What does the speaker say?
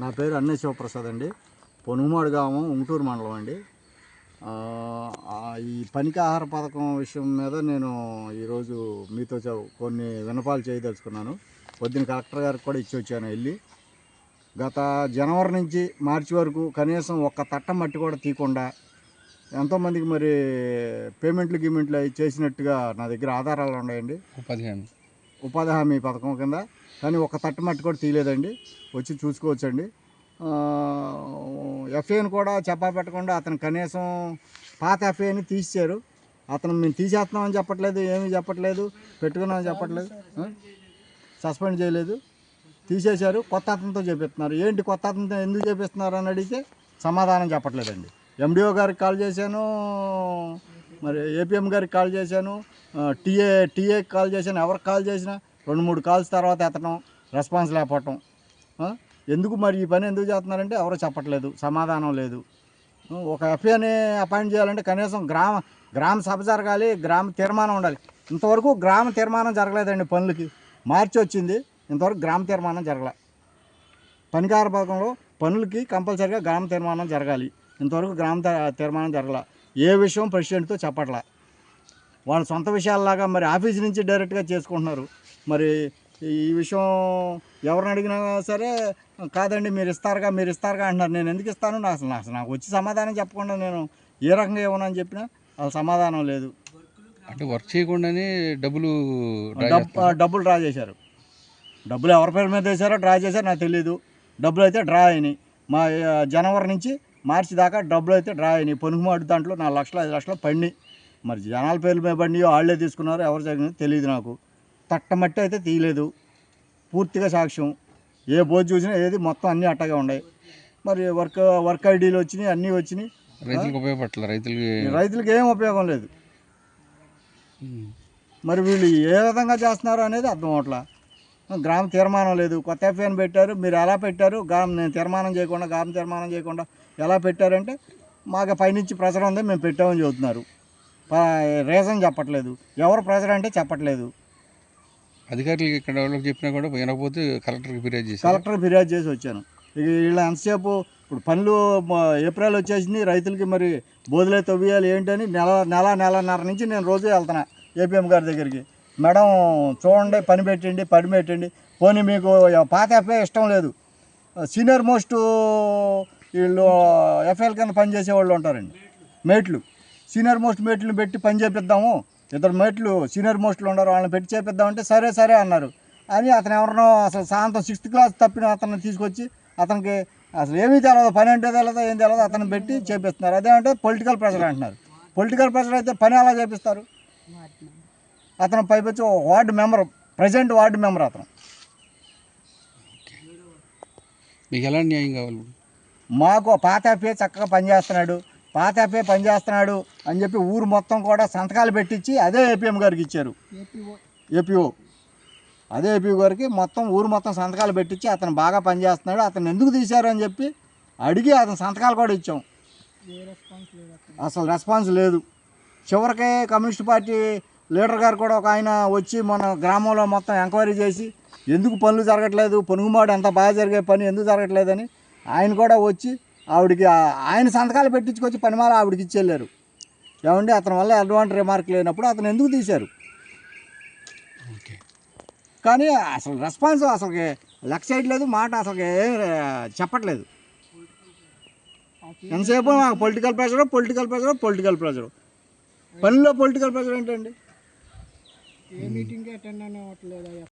నా పేరు అన్నే శివప్రసాద్ అండి. పొనుమాడు గ్రామం ఉంటూరు మండలం అండి. ఈ పనికి ఆహార పథకం విషయం మీద నేను ఈరోజు మీతో కొన్ని వినపాలు చేయదలుచుకున్నాను. పొద్దున్న కలెక్టర్ గారికి కూడా ఇచ్చి వచ్చాను వెళ్ళి. గత జనవరి నుంచి మార్చి వరకు కనీసం ఒక్క తట్ట మట్టి కూడా తీయకుండా ఎంతోమందికి మరి పేమెంట్లు గిమెంట్లు అవి చేసినట్టుగా నా దగ్గర ఆధారాలు ఉన్నాయండి. పదిహేను. ఉపాధి హామీ పథకం కింద. కానీ ఒక తట్టు మట్టి కూడా తీయలేదండి. వచ్చి చూసుకోవచ్చండి. ఎఫ్ఏని కూడా చెప్పా పెట్టకుండా అతను కనీసం పాత ఎఫ్ఏని తీసేశారు. అతను మేము తీసేస్తున్నామని చెప్పట్లేదు ఏమీ చెప్పట్లేదు పెట్టుకున్నామని చెప్పట్లేదు సస్పెండ్ చేయలేదు. తీసేశారు. కొత్త అతనితో చేపిస్తున్నారు ఏంటి కొత్త అతనితో ఎందుకు చేపిస్తున్నారు అని అడిగితే సమాధానం చెప్పట్లేదండి. ఎండిఓ గారికి కాల్ చేశాను. మరి ఏపీఎం గారికి కాల్ చేశాను. టీఏ టీఏకి కాల్ చేశాను. ఎవరికి కాల్ చేసినా రెండు మూడు కాల్స్ తర్వాత ఎత్తడం రెస్పాన్స్ లేకపోవటం. ఎందుకు మరి ఈ పని ఎందుకు చేస్తున్నారంటే ఎవరో చెప్పట్లేదు సమాధానం లేదు. ఒక ఎఫ్ఏని అపాయింట్ చేయాలంటే కనీసం గ్రామ గ్రామ సభ జరగాలి గ్రామ తీర్మానం ఉండాలి. ఇంతవరకు గ్రామ తీర్మానం జరగలేదండి పనులకి. మార్చి వచ్చింది ఇంతవరకు గ్రామ తీర్మానం జరగలే. పనికార భాగంలో పనులకి కంపల్సరిగా గ్రామ తీర్మానం జరగాలి. ఇంతవరకు గ్రామ తీర్మానం జరగలే. ఏ విషయం ప్రెసిడెంట్తో చెప్పట్లా. వాళ్ళ సొంత విషయాల్లాగా మరి ఆఫీస్ నుంచి డైరెక్ట్గా చేసుకుంటున్నారు. మరి ఈ విషయం ఎవరిని అడిగినా సరే కాదండి మీరు ఇస్తారుగా మీరు ఇస్తారుగా అంటున్నారు. నేను ఎందుకు ఇస్తాను? నాకు అసలు నాకు వచ్చి సమాధానం చెప్పకుండా నేను ఏ రకంగా ఇవ్వనని చెప్పినా అసలు సమాధానం లేదు. అంటే వర్క్ చేయకుండానే డబ్బులు. డబ్బులు డ్రా చేశారు. డబ్బులు ఎవరి పేరు మీద వేశారో డ్రా చేశారో నాకు తెలియదు డబ్బులు అయితే డ్రా అయినాయి. మా జనవరి నుంచి మార్చి దాకా డబ్బులు అయితే డ్రా అయినాయి. పొనుగుమాడు దాంట్లో నాలుగు లక్షలు ఐదు లక్షలు పడినాయి. మరి జనాల పేర్ల మీద పడినాయో వాళ్ళే తీసుకున్నారో ఎవరు జరిగిందో తెలియదు నాకు. తట్టమట్టి అయితే తీయలేదు. పూర్తిగా సాక్ష్యం. ఏ బోధ చూసినా ఏది మొత్తం అన్నీ అట్టగా ఉన్నాయి. మరి వర్క్ వర్క్ ఐడీలు వచ్చినాయి అన్నీ వచ్చినాయి. రైతులకు ఉపయోగపడలేదు రైతులకి రైతులకు ఏం ఉపయోగం లేదు. మరి వీళ్ళు ఏ విధంగా చేస్తున్నారు అనేది అర్థం అవట్లా గ్రామ తీర్మానం లేదు. కొత్త ఎఫ్ఐఆర్ పెట్టారు. మీరు ఎలా పెట్టారు? గ్రామ నేను తీర్మానం చేయకుండా గ్రామ తీర్మానం చేయకుండా ఎలా పెట్టారంటే మాకు పైనుంచి ప్రెజర్ ఉంది మేము పెట్టామని చెబుతున్నారు. రీజన్ చెప్పట్లేదు. ఎవరు ప్రెజర్ అంటే చెప్పట్లేదు. అధికారులకి ఇక్కడ వాళ్ళకి చెప్పినా కూడా వినకపోతే కలెక్టర్కి ఫిర్యాదు చేశారు. కలెక్టర్ ఫిర్యాదు చేసి వచ్చాను. ఇక వీళ్ళు ఎంతసేపు ఇప్పుడు పనులు ఏప్రిల్ వచ్చేసింది రైతులకి మరి బోధులే తవ్వేయాలి ఏంటని నెల నెల నెలన్నర నుంచి నేను రోజు వెళ్తున్నా ఏపీఎం గారి దగ్గరికి. మేడం చూడండి పని పెట్టండి పని పెట్టండి. పోనీ మీకు పాత ఎఫ్ఐ ఇష్టం లేదు. సీనియర్ మోస్ట్ వీళ్ళు ఎఫ్ఐఎల్ కింద పనిచేసే వాళ్ళు ఉంటారండి. మేట్లు. సీనియర్ మోస్ట్ మేట్లను పెట్టి పని చేపిద్దాము. ఇద్దరు మేట్లు సీనియర్ మోస్ట్లు ఉన్నారు వాళ్ళని పెట్టి చేపిద్దామంటే సరే సరే అన్నారు. అని అతను ఎవరినో అసలు సాయంత్రం సిక్స్త్ క్లాస్ తప్పిన అతన్ని తీసుకొచ్చి అతనికి అసలు ఏమీ తెలియదు పని అంటే తెలియదు ఏం తెలియదు అతను పెట్టి చేపిస్తున్నారు. అదేమంటే పొలిటికల్ ప్రెషర్ అంటున్నారు. పొలిటికల్ ప్రెషర్ అయితే పని ఎలా చేపిస్తారు? అతను పైపచ్చి ward member present ward member అతను. మీకు ఎలాంటి న్యాయం కావాలి? మాకు పాత ఎఫ్ఏ చక్కగా పనిచేస్తున్నాడు పాత ఎఫ్ఏ పనిచేస్తున్నాడు అని చెప్పి ఊరు మొత్తం కూడా సంతకాలు పెట్టించి అదే ఏపీఎం గారికి ఇచ్చారు. ఏపీఓ. అదే ఏపీఓ గారికి మొత్తం ఊరు మొత్తం సంతకాలు పెట్టించి అతను బాగా పనిచేస్తున్నాడు అతను ఎందుకు తీశారు అని చెప్పి అడిగి అతను సంతకాలు కూడా ఇచ్చాం. అసలు రెస్పాన్స్ లేదు. చివరికి కమ్యూనిస్ట్ పార్టీ లీడర్ గారు కూడా ఒక ఆయన వచ్చి మన గ్రామంలో మొత్తం ఎంక్వైరీ చేసి ఎందుకు పనులు జరగట్లేదు? పొనుగుమాడు ఎంత బాగా జరిగే పని? ఎందుకు జరగట్లేదని? ఆయన కూడా వచ్చి ఆవిడకి ఆయన సంతకాలు పెట్టించుకొచ్చి పనిమాల ఆవిడకి ఇచ్చి వెళ్ళారు ఏమండి? అతని వల్ల అడ్వాంట్ రిమార్క్ లేనప్పుడు అతను ఎందుకు తీశారు? ఓకే. కానీ అసలు రెస్పాన్స్ అసలుకి లెక్క చేయట్లేదు మాట అసలుకి ఏం చెప్పట్లేదు. ఎంతసేపు? Political pressure political pressure political pressure పనిలో పొలిటికల్ ప్రెషర్ ఏంటండి? ఏ మీటింగ్ అటెండ్ అవ్వట్లేదు